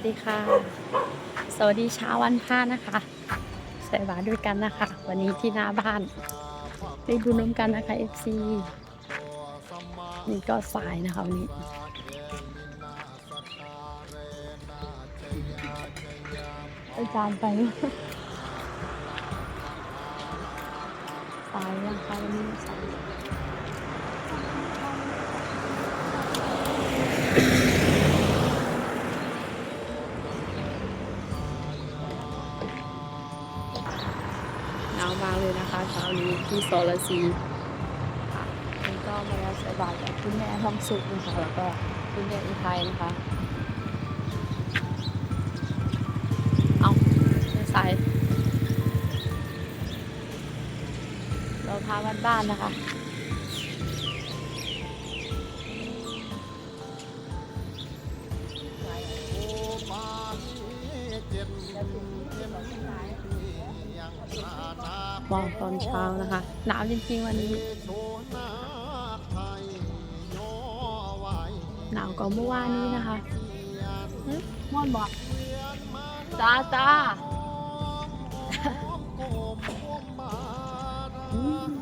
วัสดีค่ะ สวัสดีเช้าวันพระนะคะ ใส่บาตรด้วยกันนะคะ วันนี้ที่หน้าบ้านได้ดูน้ำกันนะคะ FC นี่ก็สายนะคะวันนี้อาจารย์ไปสายยังคะวันนี้สาย ที่โซลาซีค่ะนี่ก็มาแล้วสบายกับคุณแม่ทองสุขนะคะแล้วก็คุณแม่อีไทยนะคะเอาไม่ใส่เราพาบ้านๆนะคะ มองตอนเช้านะคะ หนาวจริงๆวันนี้ หนาวกว่าเมื่อวานนี้นะคะหึม่อนบอกจ้าจ้าอืม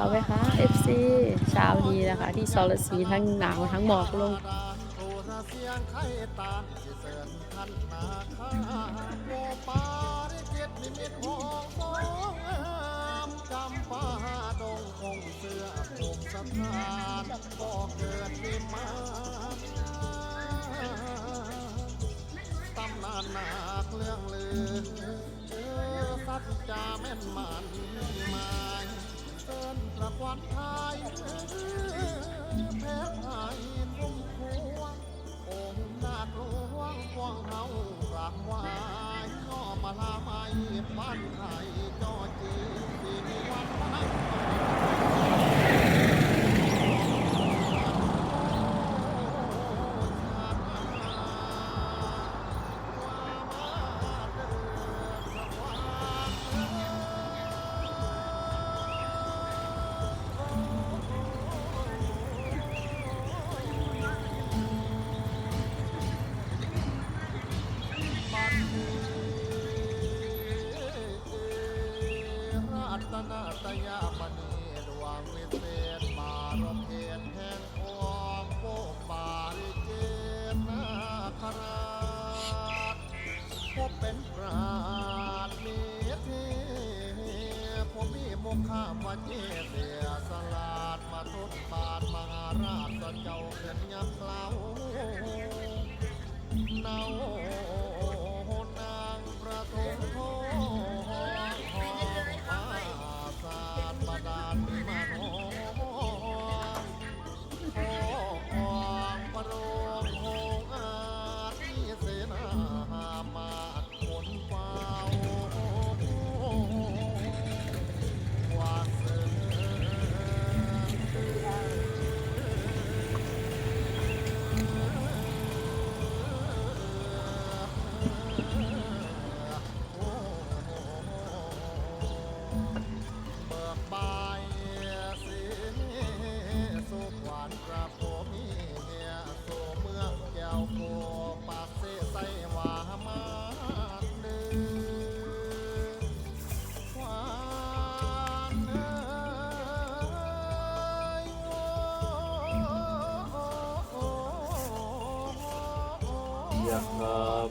าวไหมคะ FC เช้านี้นะคะ ที่ซอลสีทั้งหนาวทั้งหมอกลงจำนานตำนานหนักเรื่องลือเจอสัจจาแม่นมันหมา ยเดินกระกวันไทยแพ้ไทยนุ่มควงองค์นาคหลวงควงเฮากราบไว้ย่อมาลาไม่บ้านไทย ยามณีดวงวิเศษมารบเทนแห่งองค์โปกบาริเจนาคราชพบเป็นปราดมีเทผมมีมุขขามวเจเสียสลาดมาทุนบาทมหาราชเจ้าเกินยำเล่าเนา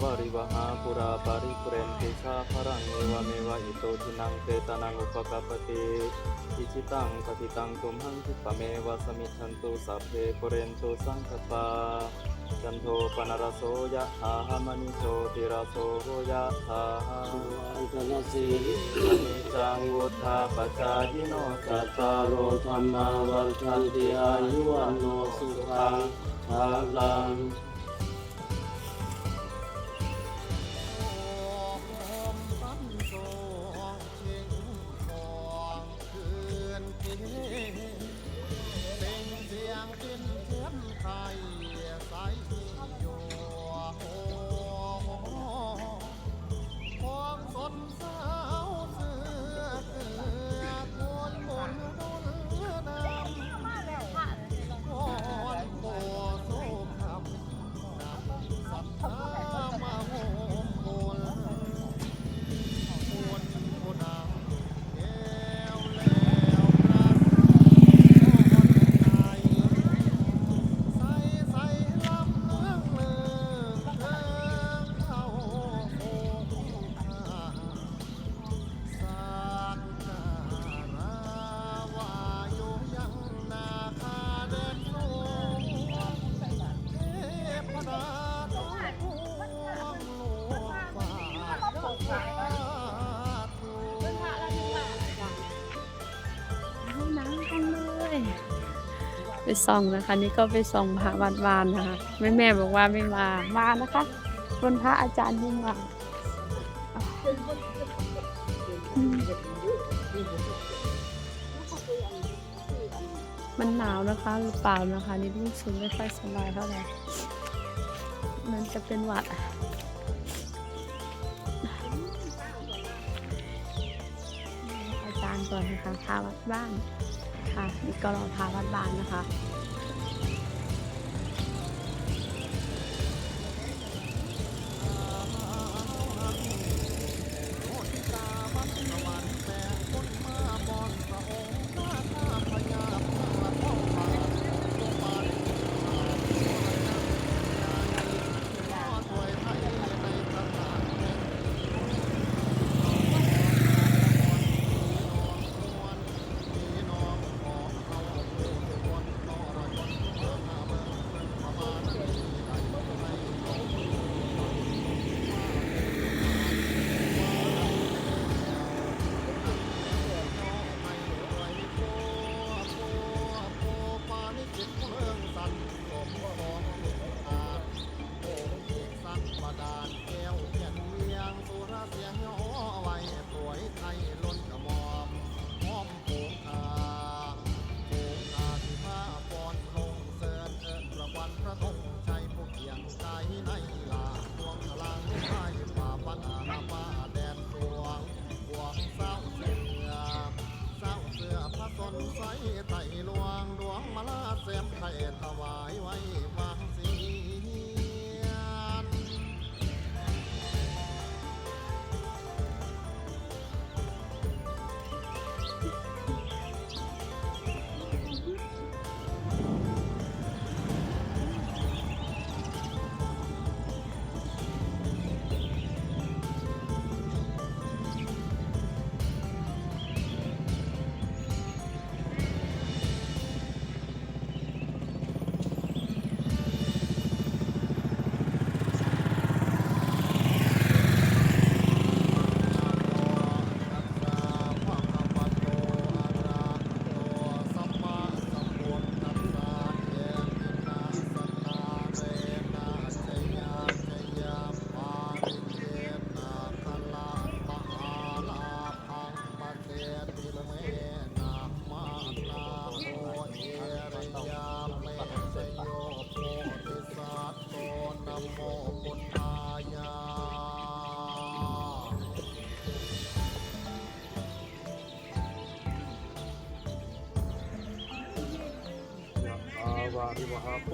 วาริวหาปุราปาริปุเรนติชาพรังเอวเมวะอิโตทินังเปตานังอุปกปปติอิจิตังปฏิตังตุมหังคิปะเมวะสมิจฉันตุสัพเพปุเรนตุสังคปาจันโทปนรโสยะหาหามณิโชติรสโสยะหาอันตรสีนิจังวุธาปจายโนจัตตารโอธรรมาวันทันติอายุวันโนสุขังภาลัง ส่องนะคะ นี่ก็ไปส่องพระวัดวานนะคะแม่แม่บอกว่าไม่มามานะคะบนพระอาจารย์ยิ่งมามมันหนาวนะคะหรือเปล่านะคะ นี่รู้สึกไม่ค่อยสบายเท่าไหร่มันจะเป็นหวัดอาจารย์ก่อนนะคะพาวัดบ้าน ค่ะนี่ก็รอพาวัดบ้านนะคะ มาลาเสียมไข่ถวายไว้วา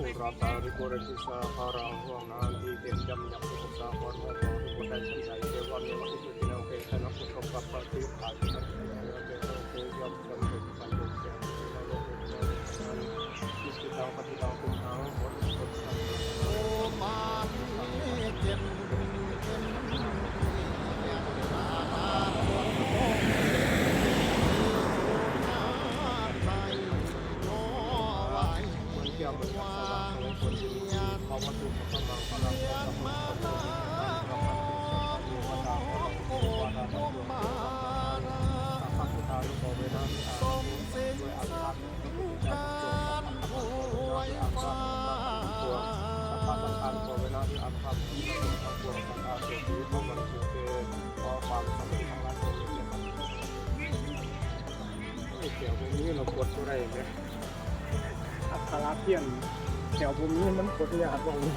ริวหาปุราปาริปุเรนติชาพรังห่วงนานทีเต็มจำยักสุขสาครโมโหทุกคนชั้นใจเทวันเมวะอิสุตินาโอเคชนะพุทธปัปปะติอาจิตติเยเตโอเคยมจำเป็นปัญญาเสียงในโลกนี้นั้นอิสิตังปฏิตังามความคิดของครอบครัวของเราเกิดรู้ข้อมูลเกิดเจอพอความสำเร็จของเราเกิดเจอแถวพวกนี้เรากดอะไรเนี่ยอัตราเพี้ยนแถวพวกนี้มันกดยากตรงนี้